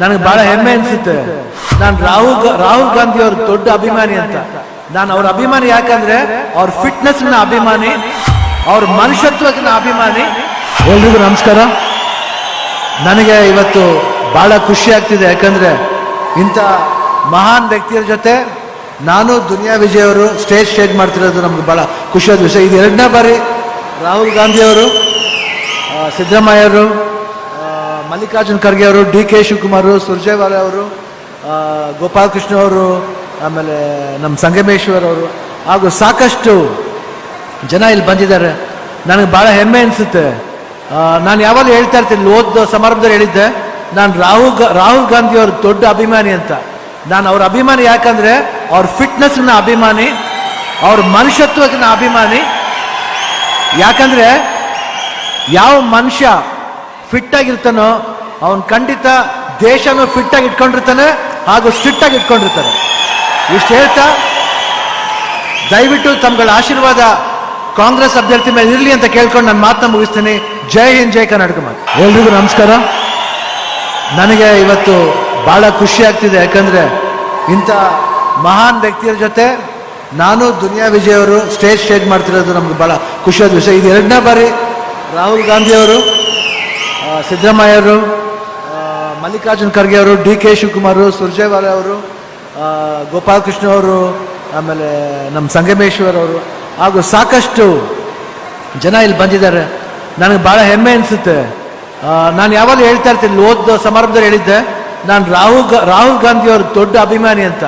ನನಗೆ ಬಹಳ ಹೆಮ್ಮೆ ಅನಿಸುತ್ತೆ. ನಾನು ರಾಹುಲ್ ರಾಹುಲ್ ಗಾಂಧಿ ಅವ್ರ ದೊಡ್ಡ ಅಭಿಮಾನಿ ಅಂತ. ನಾನು ಅವ್ರ ಅಭಿಮಾನಿ ಯಾಕಂದ್ರೆ ಅವ್ರ ಫಿಟ್ನೆಸ್ನ ಅಭಿಮಾನಿ ಅವ್ರ ಮನುಷ್ಯತ್ವಕ್ಕೆ ಅಭಿಮಾನಿ. ಎಲ್ರಿಗೂ ನಮಸ್ಕಾರ. ನನಗೆ ಇವತ್ತು ಬಹಳ ಖುಷಿ ಆಗ್ತಿದೆ. ಯಾಕಂದ್ರೆ ಇಂಥ ಮಹಾನ್ ವ್ಯಕ್ತಿಯರ ಜೊತೆ ನಾನು ದುನಿಯಾ ವಿಜಯ್ ಅವರು ಸ್ಟೇಜ್ ಶೇರ್ ಮಾಡ್ತಿರೋದು ನಮ್ಗೆ ಬಹಳ ಖುಷಿಯಾದ ವಿಷಯ. ಇದು ಎರಡನೇ ಬಾರಿ ರಾಹುಲ್ ಗಾಂಧಿ ಅವರು ಆ, ಸಿದ್ದರಾಮಯ್ಯ ಅವರು ಆ, ಮಲ್ಲಿಕಾರ್ಜುನ್ ಖರ್ಗೆ ಅವರು, ಡಿ ಕೆ ಶಿವಕುಮಾರ್ ಸುರ್ಜೇವಾಲ ಅವರು ಗೋಪಾಲಕೃಷ್ಣ ಅವರು, ಆಮೇಲೆ ನಮ್ಮ ಸಂಗಮೇಶ್ವರ್ ಅವರು. ಹಾಗೂ ಸಾಕಷ್ಟು ಜನ ಇಲ್ಲಿ ಬಂದಿದ್ದಾರೆ. ನನಗೆ ಭಾಳ ಹೆಮ್ಮೆ ಅನಿಸುತ್ತೆ. ನಾನು ಯಾವಾಗಲೂ ಹೇಳ್ತಾ ಇರ್ತೀನಿ ಓದ್ದ ಸಮಾರಂಭದಲ್ಲಿ ಹೇಳಿದ್ದೆ, ನಾನು ರಾಹುಲ್ ರಾಹುಲ್ ಗಾಂಧಿ ಅವ್ರ ದೊಡ್ಡ ಅಭಿಮಾನಿ ಅಂತ. ನಾನು ಅವ್ರ ಅಭಿಮಾನಿ ಯಾಕಂದ್ರೆ, ಅವ್ರ ಫಿಟ್ನೆಸ್ನ ಅಭಿಮಾನಿ, ಅವ್ರ ಮನುಷ್ಯತ್ವಕ್ಕೆ ಅಭಿಮಾನಿ. ಯಾಕಂದ್ರೆ, ಯಾವ ಮನುಷ್ಯ ಫಿಟ್ ಆಗಿರ್ತಾನೋ ಅವನು ಖಂಡಿತ ದೇಶನೂ ಫಿಟ್ ಆಗಿ ಇಟ್ಕೊಂಡಿರ್ತಾನೆ ಹಾಗೂ ಸ್ಟ್ರಿಕ್ಟ್ ಆಗಿ ಇಟ್ಕೊಂಡಿರ್ತಾನೆ ಇಷ್ಟು ಹೇಳ್ತಾ ದಯವಿಟ್ಟು ತಮ್ಗಳ ಆಶೀರ್ವಾದ ಕಾಂಗ್ರೆಸ್ ಅಭ್ಯರ್ಥಿ ಮೇಲೆ ಇರಲಿ ಅಂತ ಕೇಳ್ಕೊಂಡು ನಾನು ಮಾತನ್ನ ಮುಗಿಸ್ತೀನಿ. ಜೈ ಹಿಂದ್ ಜೈ ಕರ್ನಾಟಕ ಮಾತು. ಎಲ್ರಿಗೂ ನಮಸ್ಕಾರ. ನನಗೆ ಇವತ್ತು ಬಹಳ ಖುಷಿ ಆಗ್ತಿದೆ ಯಾಕಂದ್ರೆ ಇಂಥ ಮಹಾನ್ ವ್ಯಕ್ತಿಯರ ಜೊತೆ ನಾನು ದುನಿಯಾ ವಿಜಯ್ ಅವರು ಸ್ಟೇಜ್ ಸ್ಟೇಜ್ ಮಾಡ್ತಿರೋದು ನಮ್ಗೆ ಬಹಳ ಖುಷಿಯಾದ ವಿಷಯ. ಇದು ಎರಡನೇ ಬಾರಿ ರಾಹುಲ್ ಗಾಂಧಿ ಅವರು ಆ, ಸಿದ್ದರಾಮಯ್ಯ ಅವರು ಆ, ಮಲ್ಲಿಕಾರ್ಜುನ್ ಖರ್ಗೆ ಅವರು ಡಿ ಕೆ ಶಿವಕುಮಾರ್ ಸುರ್ಜೇವಾಲ ಅವರು ಗೋಪಾಲಕೃಷ್ಣ ಅವರು ಆಮೇಲೆ ನಮ್ಮ ಸಂಗಮೇಶ್ವರ್ ಅವರು. ಹಾಗೂ ಸಾಕಷ್ಟು ಜನ ಇಲ್ಲಿ ಬಂದಿದ್ದಾರೆ. ನನಗೆ ಭಾಳ ಹೆಮ್ಮೆ ಅನಿಸುತ್ತೆ. ನಾನು ಯಾವಾಗಲೂ ಹೇಳ್ತಾ ಇರ್ತೀನಿ ಓದ್ ಸಮಾರಂಭದಲ್ಲಿ ಹೇಳಿದ್ದೆ ನಾನು ರಾಹುಲ್ ರಾಹುಲ್ ಗಾಂಧಿ ಅವ್ರ ದೊಡ್ಡ ಅಭಿಮಾನಿ ಅಂತ.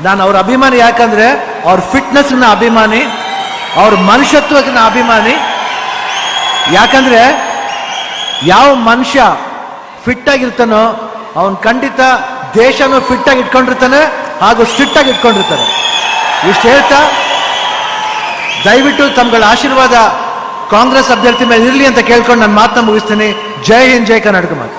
ನಾನು ಅವ್ರ ಅಭಿಮಾನಿ ಯಾಕಂದ್ರೆ ಅವ್ರ ಫಿಟ್ನೆಸ್ನ ಅಭಿಮಾನಿ ಅವ್ರ ಮನುಷ್ಯತ್ವಕ್ಕೆ ಅಭಿಮಾನಿ. ಯಾಕಂದ್ರೆ ಯಾವ ಮನುಷ್ಯ ಫಿಟ್ ಆಗಿರ್ತಾನೋ ಅವನ್ ಖಂಡಿತ ದೇಶನೂ ಫಿಟ್ ಆಗಿ ಇಟ್ಕೊಂಡಿರ್ತಾನೆ ಹಾಗೂ ಸ್ಟ್ರಿಕ್ಟ್ ಆಗಿ ಇಟ್ಕೊಂಡಿರ್ತಾನೆ. ಇಷ್ಟು ಹೇಳ್ತಾ, ದಯವಿಟ್ಟು ತಮ್ಗಳ ಆಶೀರ್ವಾದ ಕಾಂಗ್ರೆಸ್ ಅಭ್ಯರ್ಥಿ ಮೇಲೆ ಇರಲಿ ಅಂತ ಕೇಳ್ಕೊಂಡು ನಾನು ಮಾತನ್ನ ಮುಗಿಸ್ತೀನಿ. ಜೈ ಹಿಂದ್, ಜೈ ಕರ್ನಾಟಕ ಮಾತು.